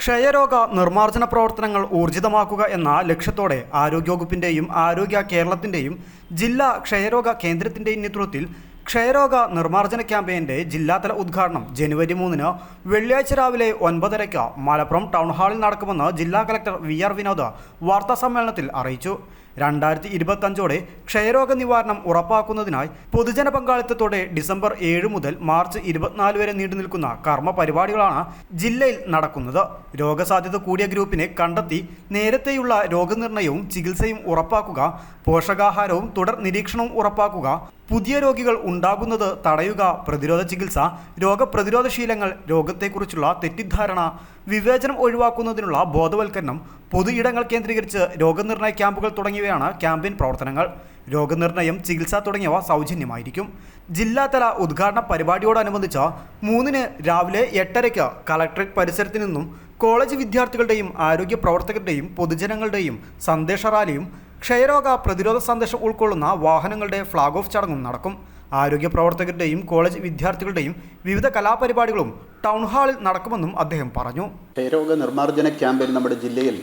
ക്ഷയരോഗ നിർമ്മാർജന പ്രവർത്തനങ്ങൾ ഊർജിതമാക്കുക എന്ന ലക്ഷ്യത്തോടെ ആരോഗ്യവകുപ്പിന്റെയും ആരോഗ്യ കേരളത്തിന്റെയും ജില്ലാ ക്ഷയരോഗ കേന്ദ്രത്തിന്റെയും നേതൃത്വത്തിൽ ക്ഷയരോഗ നിർമ്മാർജന ക്യാമ്പയിന്റെ ജില്ലാതല ഉദ്ഘാടനം ജനുവരി മൂന്നിന് വെള്ളിയാഴ്ച രാവിലെ ഒൻപതരയ്ക്ക് മലപ്പുറം ടൗൺ ഹാളിൽ നടക്കുമെന്ന് ജില്ലാ കലക്ടർ വി ആർ വിനോദ് വാർത്താസമ്മേളനത്തിൽ അറിയിച്ചു. രണ്ടായിരത്തി ഇരുപത്തഞ്ചോടെ ക്ഷയരോഗ നിവാരണം ഉറപ്പാക്കുന്നതിനായി പൊതുജന പങ്കാളിത്തത്തോടെ ഡിസംബർ ഏഴ് മുതൽ മാർച്ച് ഇരുപത്തിനാല് വരെ നീണ്ടു നിൽക്കുന്ന കർമ്മ പരിപാടികളാണ് ജില്ലയിൽ നടക്കുന്നത്. രോഗസാധ്യത കൂടിയ ഗ്രൂപ്പിനെ കണ്ടെത്തി നേരത്തെയുള്ള രോഗനിർണയവും ചികിത്സയും ഉറപ്പാക്കുക പോഷകാഹാരവും തുടർ നിരീക്ഷണവും ഉറപ്പാക്കുക പുതിയ രോഗികൾ ഉണ്ടാകുന്നത് തടയുക പ്രതിരോധ ചികിത്സ രോഗപ്രതിരോധ ശീലങ്ങൾ രോഗത്തെക്കുറിച്ചുള്ള തെറ്റിദ്ധാരണ വിവേചനം ഒഴിവാക്കുന്നതിനുള്ള ബോധവൽക്കരണം പൊതു ഇടങ്ങൾ കേന്ദ്രീകരിച്ച് രോഗനിർണയ ക്യാമ്പുകൾ തുടങ്ങിയവയാണ് ക്യാമ്പയിൻ പ്രവർത്തനങ്ങൾ. രോഗനിർണയം ചികിത്സ തുടങ്ങിയവ സൗജന്യമായിരിക്കും. ജില്ലാതല ഉദ്ഘാടന പരിപാടിയോടനുബന്ധിച്ച് മൂന്നിന് രാവിലെ എട്ടരയ്ക്ക് കളക്ടറേറ്റ് പരിസരത്തു നിന്നും കോളേജ് വിദ്യാർത്ഥികളുടെയും ആരോഗ്യ പ്രവർത്തകരുടെയും പൊതുജനങ്ങളുടെയും സന്ദേശ റാലിയും ക്ഷയരോഗ പ്രതിരോധ സന്ദേശം ഉൾക്കൊള്ളുന്ന വാഹനങ്ങളുടെ ഫ്ളാഗ് ഓഫ് ചടങ്ങും നടക്കും. ആരോഗ്യ പ്രവർത്തകരുടെയും കോളേജ് വിദ്യാർത്ഥികളുടെയും വിവിധ കലാപരിപാടികളും ടൗൺ ഹാളിൽ നടക്കുമെന്നും അദ്ദേഹം പറഞ്ഞു. ക്ഷയരോഗ നിർമ്മാർജന ക്യാമ്പയിൻ നമ്മുടെ ജില്ലയിൽ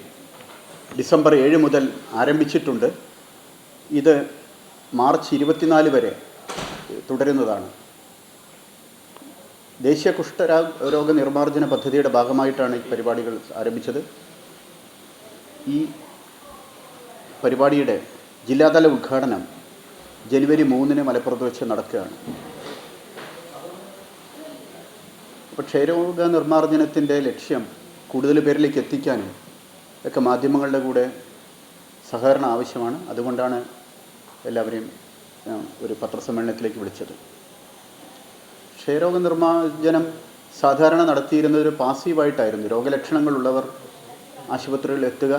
ഡിസംബർ ഏഴ് മുതൽ ആരംഭിച്ചിട്ടുണ്ട്. ഇത് മാർച്ച് ഇരുപത്തിനാല് വരെ തുടരുന്നതാണ്. ദേശീയ കുഷ്ഠരോഗ രോഗ നിർമ്മാർജന പദ്ധതിയുടെ ഭാഗമായിട്ടാണ് ഈ പരിപാടികൾ ആരംഭിച്ചത്. ഈ പരിപാടിയുടെ ജില്ലാതല ഉദ്ഘാടനം ജനുവരി മൂന്നിന് മലപ്പുറത്ത് വെച്ച് നടക്കുകയാണ്. അപ്പോൾ ക്ഷയരോഗ നിർമ്മാർജനത്തിന്റെ ലക്ഷ്യം കൂടുതൽ പേരിലേക്ക് എത്തിക്കാനും ഒക്കെ മാധ്യമങ്ങളുടെ കൂടെ സഹകരണം ആവശ്യമാണ്. അതുകൊണ്ടാണ് എല്ലാവരെയും ഒരു പത്രസമ്മേളനത്തിലേക്ക് വിളിച്ചത്. ക്ഷയരോഗ നിർമ്മാർജനം സാധാരണ നടത്തിയിരുന്നത് ഒരു പാസീവായിട്ടായിരുന്നു. രോഗലക്ഷണങ്ങളുള്ളവർ ആശുപത്രികളിൽ എത്തുക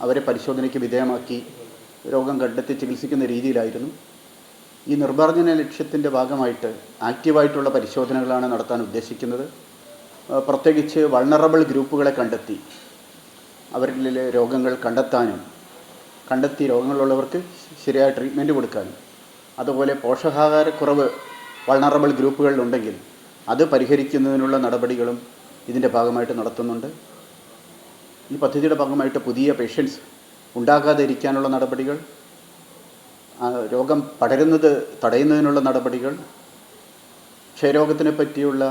അവരെ പരിശോധനയ്ക്ക് വിധേയമാക്കി രോഗം കണ്ടെത്തി ചികിത്സിക്കുന്ന രീതിയിലായിരുന്നു. ഈ നിർമ്മാർജന ലക്ഷ്യത്തിന്റെ ഭാഗമായിട്ട് ആക്റ്റീവായിട്ടുള്ള പരിശോധനകളാണ് നടത്താൻ ഉദ്ദേശിക്കുന്നത്. പ്രത്യേകിച്ച് വൾണറബിൾ ഗ്രൂപ്പുകളെ കണ്ടെത്തി അവരിലെ രോഗങ്ങൾ കണ്ടെത്താനും കണ്ടെത്തി രോഗങ്ങളുള്ളവർക്ക് ശരിയായ ട്രീറ്റ്മെന്റ് കൊടുക്കാനും. അതുപോലെ പോഷകാഹാരക്കുറവ് വൾണറബിൾ ഗ്രൂപ്പുകളിലുണ്ടെങ്കിൽ അത് പരിഹരിക്കുന്നതിനുള്ള നടപടികളും ഇതിന്റെ ഭാഗമായിട്ട് നടത്തുന്നുണ്ട്. ഈ പദ്ധതിയുടെ ഭാഗമായിട്ട് പുതിയ പേഷ്യൻസ് ഉണ്ടാകാതെ ഇരിക്കാനുള്ള നടപടികൾ രോഗം പടരുന്നത് തടയുന്നതിനുള്ള നടപടികൾ ക്ഷയരോഗത്തിനെ പറ്റിയുള്ള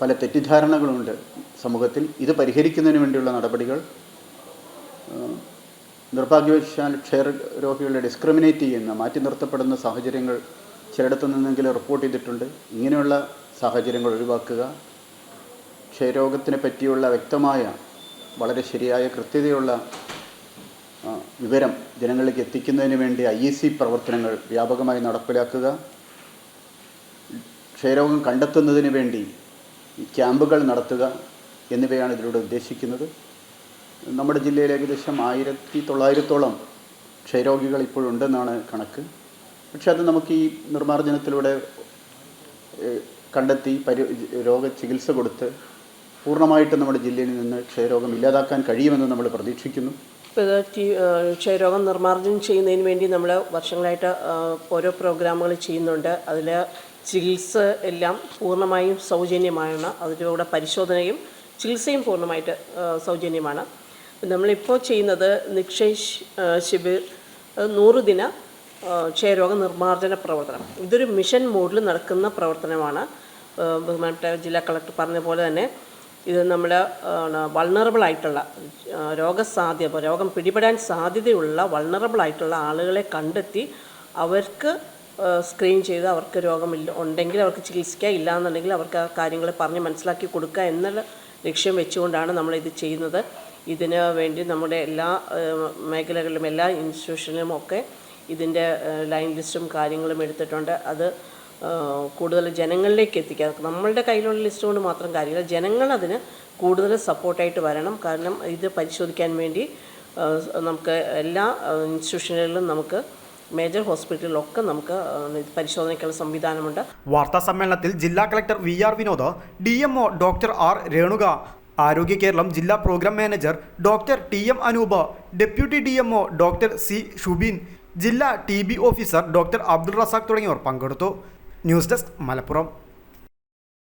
പല തെറ്റിദ്ധാരണകളുണ്ട് സമൂഹത്തിൽ. ഇത് പരിഹരിക്കുന്നതിന് വേണ്ടിയുള്ള നടപടികൾ നിർഭാഗ്യവശാൽ ക്ഷയ രോഗികളെ ഡിസ്ക്രിമിനേറ്റ് ചെയ്യുന്ന മാറ്റി നിർത്തപ്പെടുന്ന സാഹചര്യങ്ങൾ ചിലയിടത്തു നിന്നെങ്കിലും റിപ്പോർട്ട് ചെയ്തിട്ടുണ്ട്. ഇങ്ങനെയുള്ള സാഹചര്യങ്ങൾ ഒഴിവാക്കുക. ക്ഷയരോഗത്തിനെ പറ്റിയുള്ള വ്യക്തമായ വളരെ ശരിയായ കൃത്യതയുള്ള വിവരം ജനങ്ങളിലേക്ക് എത്തിക്കുന്നതിന് വേണ്ടി ഐ സി പ്രവർത്തനങ്ങൾ വ്യാപകമായി നടപ്പിലാക്കുക. ക്ഷയരോഗം കണ്ടെത്തുന്നതിന് വേണ്ടി ക്യാമ്പുകൾ നടത്തുക എന്നിവയാണ് ഇതിലൂടെ ഉദ്ദേശിക്കുന്നത്. നമ്മുടെ ജില്ലയിൽ ഏകദേശം ആയിരത്തി തൊള്ളായിരത്തോളം ക്ഷയരോഗികൾ ഇപ്പോഴുണ്ടെന്നാണ് കണക്ക്. പക്ഷെ അത് നമുക്ക് ഈ നിർമ്മാർജനത്തിലൂടെ കണ്ടെത്തി പരി രോഗ ചികിത്സ കൊടുത്ത് പൂർണമായിട്ടും നമ്മുടെ ജില്ലയിൽ നിന്ന് ക്ഷയരോഗം ഇല്ലാതാക്കാൻ കഴിയുമെന്ന് നമ്മൾ പ്രതീക്ഷിക്കുന്നു. ക്ഷയരോഗം നിർമ്മാർജനം ചെയ്യുന്നതിന് വേണ്ടി നമ്മൾ വർഷങ്ങളായിട്ട് ഓരോ പ്രോഗ്രാമുകൾ ചെയ്യുന്നുണ്ട്. അതിൽ ചികിത്സ എല്ലാം പൂർണമായും സൗജന്യമാണ് അതിലൂടെ പരിശോധനയും ചികിത്സയും പൂർണമായിട്ട് സൗജന്യമാണ്. നമ്മളിപ്പോൾ ചെയ്യുന്നത് ആ, ശിബിർ അത് നൂറ് ദിന ആ, ക്ഷയരോഗ നിർമ്മാർജന പ്രവർത്തനം. ഇതൊരു മിഷൻ മോഡിൽ നടക്കുന്ന പ്രവർത്തനമാണ്. ബഹുമാനപ്പെട്ട ജില്ലാ കളക്ടർ പറഞ്ഞ പോലെ തന്നെ ഇത് നമ്മൾ ആ, രോഗസാധ്യത രോഗം പിടിപെടാൻ സാധ്യതയുള്ള വൾണറബിൾ ആയിട്ടുള്ള ആളുകളെ കണ്ടെത്തി അവർക്ക് സ്ക്രീൻ ചെയ്ത് അവർക്ക് രോഗമില്ല ഉണ്ടെങ്കിൽ അവർക്ക് ചികിത്സിക്കുക ഇല്ല എന്നുണ്ടെങ്കിൽ അവർക്ക് ആ കാര്യങ്ങൾ പറഞ്ഞ് മനസ്സിലാക്കി കൊടുക്കുക എന്നുള്ള ലക്ഷ്യം വെച്ചുകൊണ്ടാണ് നമ്മളിത് ചെയ്യുന്നത്. ഇതിന് വേണ്ടി നമ്മുടെ എല്ലാ മേഖലകളിലും എല്ലാ ഇൻസ്റ്റിറ്റ്യൂഷനിലും ഒക്കെ ഇതിന്റെ ലൈൻ ലിസ്റ്റും കാര്യങ്ങളും എടുത്തിട്ടുണ്ട്. അത് കൂടുതൽ ജനങ്ങളിലേക്ക് എത്തിക്കുക. നമ്മളുടെ കയ്യിലുള്ള ലിസ്റ്റ് കൊണ്ട് മാത്രം കാര്യമില്ല. ജനങ്ങൾ അതിന് കൂടുതൽ സപ്പോർട്ടായിട്ട് വരണം. കാരണം ഇത് പരിശോധിക്കാൻ വേണ്ടി നമുക്ക് എല്ലാ ഇൻസ്റ്റിറ്റ്യൂഷനുകളിലും നമുക്ക് മേജർ ഹോസ്പിറ്റലിലൊക്കെ നമുക്ക് പരിശോധനയ്ക്കുള്ള സംവിധാനമുണ്ട്. വാർത്താ സമ്മേളനത്തിൽ ജില്ലാ collector V R Vinod D M O doctor R Renuka Arogya Keralam ജില്ലാ program manager doctor T M Anupa deputy D M O doctor C Shubeen ജില്ലാ T B officer doctor Abdul Razak തുടങ്ങിയവർ പങ്കെടുത്തു. News desk Malappuram.